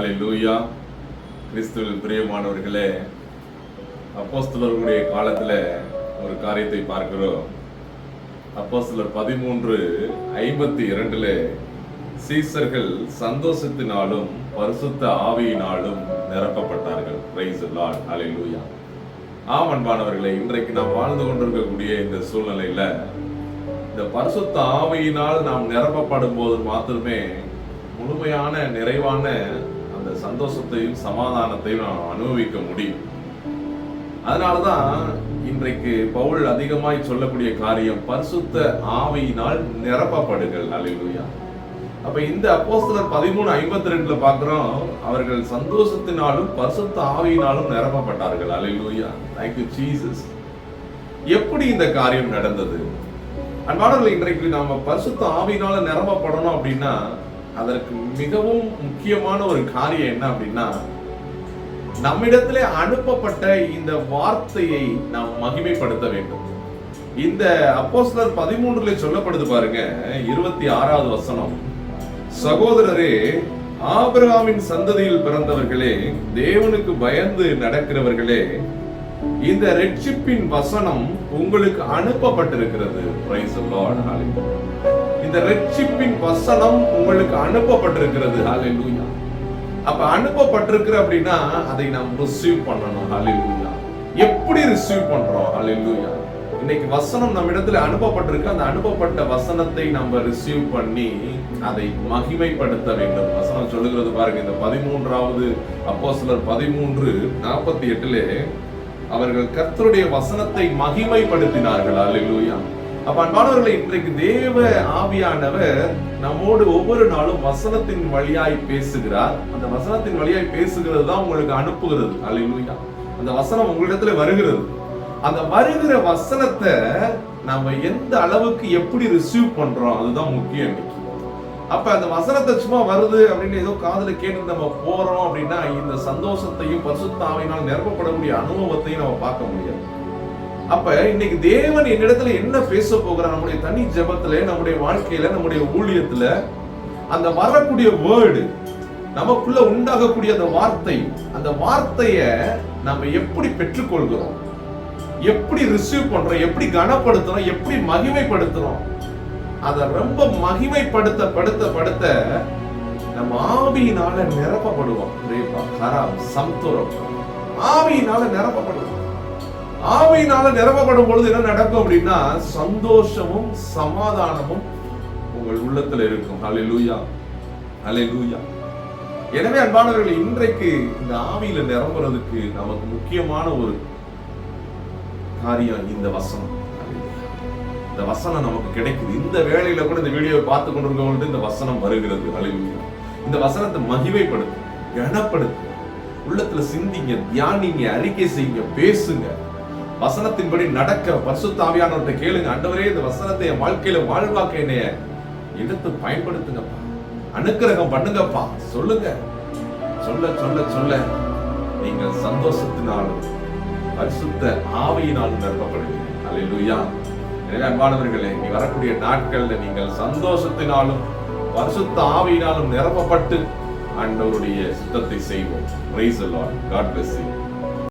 அலை லூயா கிறிஸ்துவில் பிரியமானவர்களே அப்போஸ்தலர்களுடைய காலத்தில் ஒரு காரியத்தை பார்க்கிறோம். அப்போஸ்தலர் பதிமூன்று ஐம்பத்தி இரண்டுல சீசர்கள் சந்தோஷத்தினாலும் பரிசுத்த ஆவியினாலும் நிரப்பப்பட்டார்கள். பிரைஸ் லார்ட் ஹalleluya ஆம் அன்பானவர்களே இன்றைக்கு நாம் வாழ்ந்து கொண்டிருக்கக்கூடிய இந்த சூழ்நிலையில இந்த பரிசுத்த ஆவியினால் நாம் நிரப்பப்படும் போது மாத்திரமே முழுமையான நிறைவான அந்த சந்தோஷத்தையும் சமாதானத்தையும் நாம் அனுபவிக்க முடியும். அதனாலதான் இன்றைக்கு பவுல் அதிகமாய் சொல்லக்கூடிய காரியம் பரிசுத்த ஆவியினால் நிரப்பப்படுங்கள். அல்லேலூயா அப்ப இந்த அப்போஸ்தலர் பதிமூணு ஐம்பத்தி ரெண்டுல பாக்குறோம் அவர்கள் சந்தோஷத்தினாலும் பரிசுத்த ஆவியினாலும் நிரப்பப்பட்டார்கள். அல்லேலூயா தேங்க்யூ ஜீசஸ் எப்படி இந்த காரியம் நடந்தது? அன்பாளர்கள் இன்றைக்கு நாம பரிசுத்த ஆவியினால நிரம்பப்படணும் அப்படின்னா அதற்கு மிகவும் முக்கியமான ஒரு காரியம் என்ன அப்படின்னா நம்மிடத்திலே அனுப்பப்பட்ட இந்த வார்த்தையை நாம் மகிமைப்படுத்த வேண்டும். இந்த அப்போஸ்தலர் பதிமூன்றுல சொல்லப்படுது பாருங்க இருபத்தி ஆறாவது வசனம். சகோதரரே ஆபிரகாமின் சந்ததியில் பிறந்தவர்களே தேவனுக்கு பயந்து நடக்கிறவர்களே இந்த ரட்சிப்பின் வசனம் உங்களுக்கு அனுப்பப்பட்டிருக்கிறது. பிரைஸ் லார்ட் இந்த ரட்சிப்பின் வசனம் உங்களுக்கு அனுப்பப்பட்டிருக்கிறது. ஹalleluya. அப்ப அனுப்பப்பட்டிருக்கிற அப்படின்னா அதை நாம் ரிசீவ் பண்ணணும். ஹalleluya. எப்படி ரிசீவ் பண்றோம்? லூயா இன்னைக்கு வசனம் நம்ம இடத்துல அனுப்பப்பட்டிருக்கு. அந்த அனுப்பப்பட்ட வசனத்தை நம்ம ரிசீவ் பண்ணி அதை மகிமைப்படுத்த வேண்டும். வசனம் சொல்லுகிறது பாருங்க இந்த பதிமூன்றாவது அப்போ சிலர் பதிமூன்று நாற்பத்தி எட்டுல அவர்கள் கர்த்தருடைய வசனத்தை மகிமைப்படுத்தினார்கள். அலிலூயா அப்ப அன்பானவர்களை இன்றைக்கு தேவ ஆவியானவர் நம்மோடு ஒவ்வொரு நாளும் வசனத்தின் வழியாய் பேசுகிறார். அந்த வசனத்தின் வழியாய் பேசுகிறது தான் உங்களுக்கு அனுப்புகிறது. அல்லேலூயா அந்த வசனம் உங்களிடத்துல வருகிறது. அந்த வருகிற வசனத்தை நாம எந்த அளவுக்கு எப்படி ரிசீவ் பண்றோம் அதுதான் முக்கியம் இன்னைக்கு அப்ப அந்த வசனத்தை சும்மா வருது அப்படின்னு ஏதோ காதல கேட்டு நம்ம போறோம் அப்படின்னா இந்த சந்தோஷத்தையும் பரிசுத்தாவினால் நிரப்பப்படக்கூடிய அனுபவத்தையும் நம்ம பார்க்க முடியாது. அப்ப இன்னைக்கு தேவன் என்னிடத்துல என்ன பேச போகிறார்? நம்முடைய தனி ஜபத்துல நம்முடைய வாழ்க்கையில நம்முடைய ஊழியத்துல அந்த வரக்கூடிய வேர்டு நமக்குள்ள உண்டாகக்கூடிய அந்த வார்த்தை அந்த வார்த்தைய நம்ம எப்படி பெற்றுக்கொள்கிறோம்? எப்படி ரிசீவ் பண்றோம்? எப்படி கனப்படுத்துறோம்? எப்படி மகிமைப்படுத்துறோம்? அதை ரொம்ப மகிமைப்படுத்த படுத்த படுத்த நம்ம ஆவியினால நிரப்பப்படுவோம். சம்துரம். ஆவியினால நிரப்பப்படுவோம். ஆவையினால நிரப்பப்படும் பொழுது என்ன நடக்கும் அப்படின்னா சந்தோஷமும் சமாதானமும் உங்கள் உள்ளத்துல இருக்கும். அலை லூயா அலை லூயா எனவே அன்பானவர்கள் இன்றைக்கு இந்த ஆவியில நிரம்புறதுக்கு நமக்கு முக்கியமான ஒரு காரியம் இந்த வசனம். இந்த வசனம் நமக்கு கிடைக்குது. இந்த வேலையில கூட இந்த வீடியோவை பார்த்து கொண்டிருக்கவங்களுக்கு இந்த வசனம் வருகிறது. ஹalleluya இந்த வசனத்தை மகிமைப்படுத்து கனப்படுத்து உள்ளத்துல சிந்திங்க தியானிங்க அறிக்கை செய்யுங்க பேசுங்க. வசனத்தின்படி நடக்க பரிசுத்தாவியானவர்கிட்ட கேளுங்க. அண்டவரே இந்த வசனத்தை என் வாழ்க்கையில வாழ்வாக்க என்னைய எடுத்து பயன்படுத்துங்கப்பா. அனுக்கிரகம் பண்ணுங்கப்பா. சொல்லுங்க. சொல்ல சொல்ல சொல்ல நீங்கள் சந்தோஷத்தினாலும் பரிசுத்த ஆவியினாலும் நிரப்பப்படுவீங்க அல்லேலூயா எனவே அன்பானவர்களே நீ வரக்கூடிய நாட்கள்ல நீங்கள் சந்தோஷத்தினாலும் பரிசுத்த ஆவியினாலும் நிரப்பப்பட்டு அண்டவருடைய சுத்தத்தை செய்வோம். Praise the Lord God bless you